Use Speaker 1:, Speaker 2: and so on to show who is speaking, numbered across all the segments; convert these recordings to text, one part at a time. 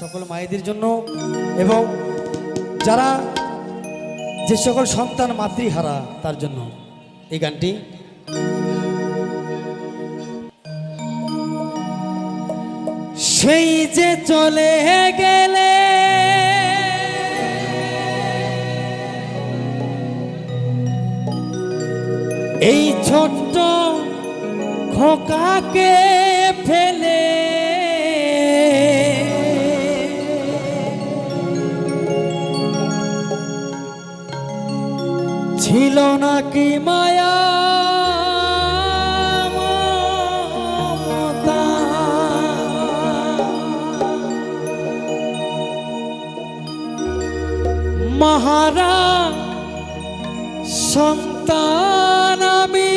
Speaker 1: সকল মায়েদের জন্য এবং যারা যে সকল সন্তান মাতৃহারা, তার জন্য। এই গানটি সেই যে চলে গেলে ছিল নাকি মায়া? মহারা সন্তান আমি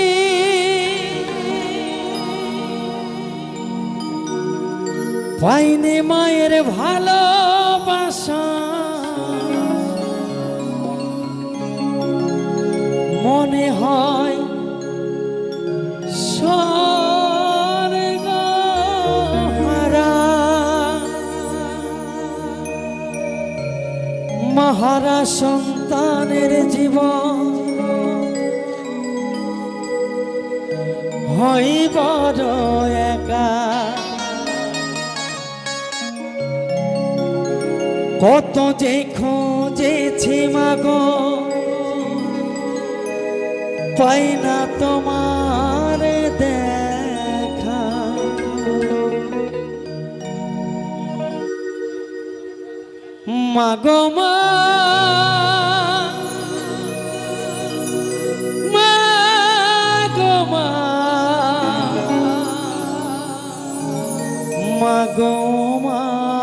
Speaker 1: পাইনি মায়ের ভালোবাসা মহারা সন্তানের জীবন। হই বড় একা। কত যে খোঁজেছি মাগো, পাই না তোমার দেখা। মাগো মা মাগো মা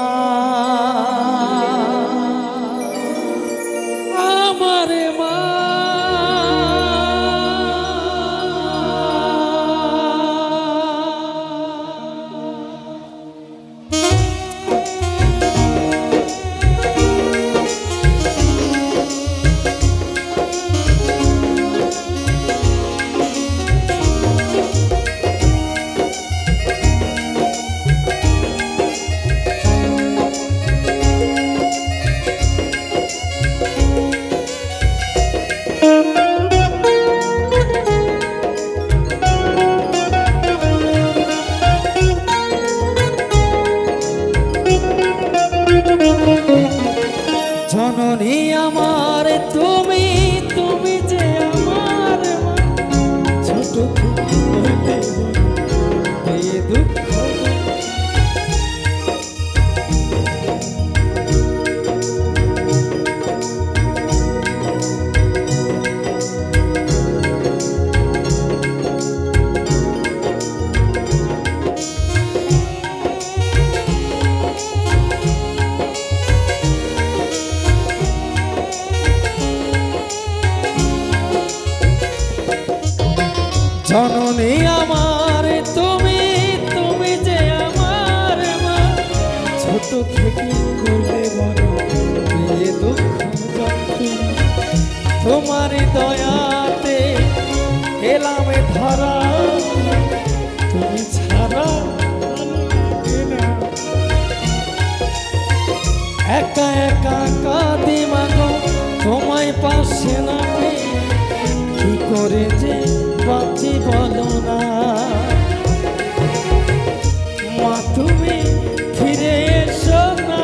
Speaker 1: জননী আমার, তুমি তুমি যে আমার মা। ছোট থেকে করলে বড় দুঃখ তোমার দয়াতে এলাম ধরা। তুমি ছাড়া। একা একা কাঁদি মাগো, তোমায় পাশে না কি করে যে বাঁচি বলো না। মা তুমি ফিরে এসো না।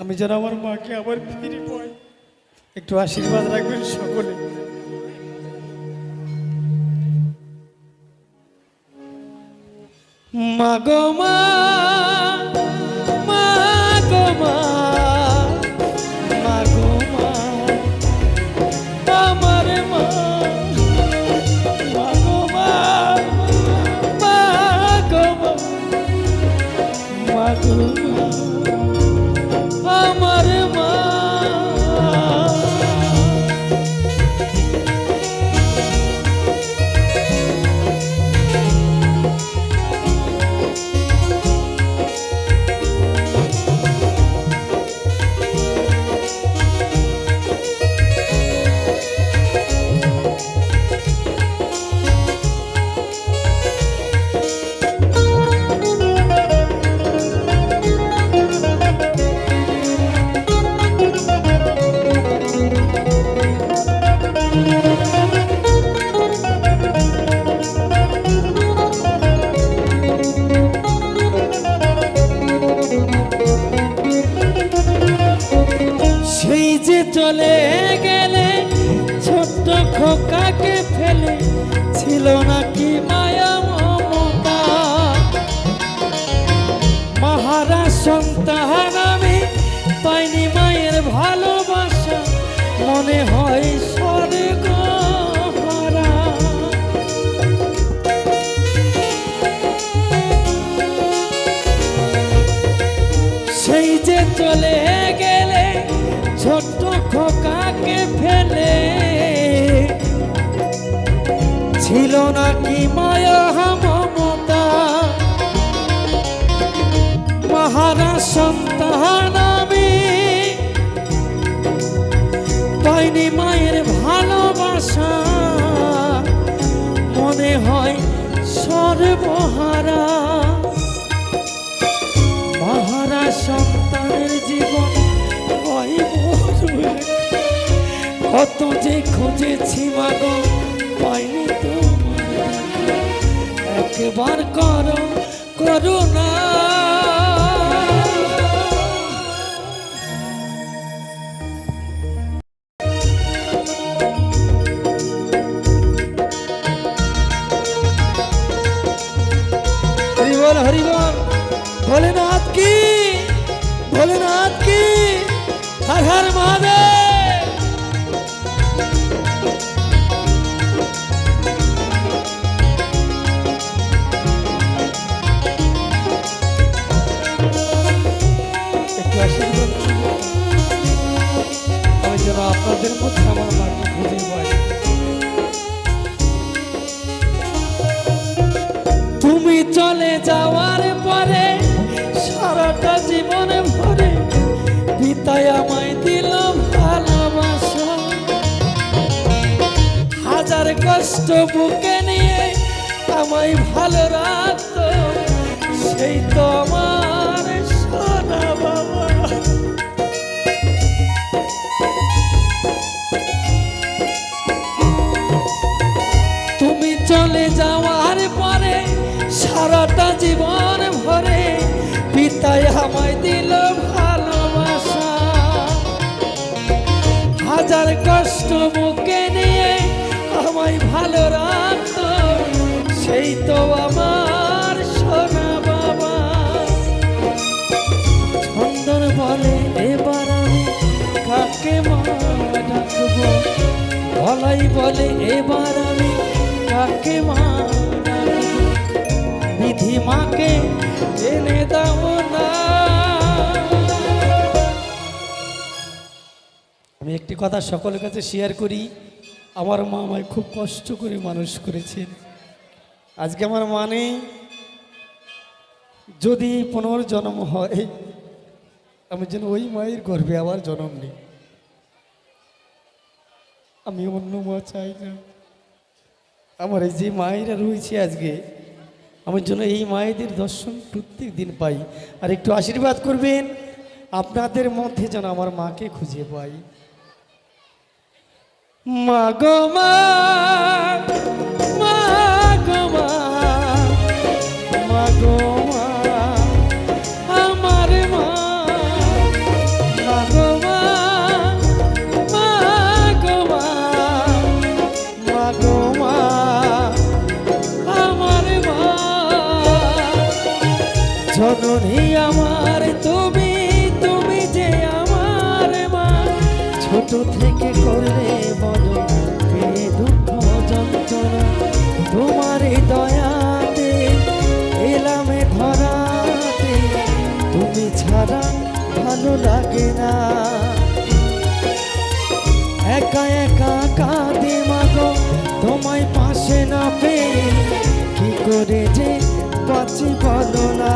Speaker 1: আমি যেন আমার মাকে আবার ফিরে পাই। একটু আশীর্বাদ রাখবেন সকলে। মাগো মা যে চলে গেলে ছোট্ট খোকাকে ফেলে, ছিল নাকি মায়া মমতা? মহারা সন্তান আমি পাইনি মায়ের ভালোবাসা, মনে হয় স্বর্গ সন্তান আমি পাইনি মায়ের ভালোবাসা মনে হয় সর্বহারা মহারাজ সন্তানের জীবন। কত যে খুঁজেছি মাগো পাইনি তোমার। একবার করো করুণা হরিবল হরিবল ভোলেনাথ কি? ভোলেনাথ কি? হর হর মহাদেব। আপনাদের মধ্যে হাজার কষ্ট বুকে নিয়ে আমায় ভালো রাখত। সেই তো আমার সোনা বাবা। তুমি চলে যাওয়ার পরে সারাটা জীবন ভরে পিতায় আমায় দিল ভালোবাসা। হাজার কষ্ট আমায় ভালো রাখত, সেই তো আমার সোনা বাবা। ছন্দর বলে, এবার আমি কাকে মা ডাকবো? বলাই বলে, এবার আমি কাকে মা বিধি মাকে এনে দাও আমি একটি কথা সকলের কাছে শেয়ার করি। আমার মা আমায় খুব কষ্ট করে মানুষ করেছেন। আজকে আমার মানে যদি পুনর্জন্ম হয়, আমি যেন ওই মায়ের গর্ভে আবার জন্ম নিই। আমি অন্য মা চাই না। আমার এই যে মায়েরা রয়েছে আজকে আমার জন্য এই মায়েদের দর্শন প্রত্যেক দিন পাই। আর একটু আশীর্বাদ করবেন, আপনাদের মধ্যে যেন আমার মাকে খুঁজে পাই। মা ভালো লাগে না? একা একা কাঁদে মাগো, তোমায় পাশে না পেয়ে কি করে যে বাঁচি বলো না?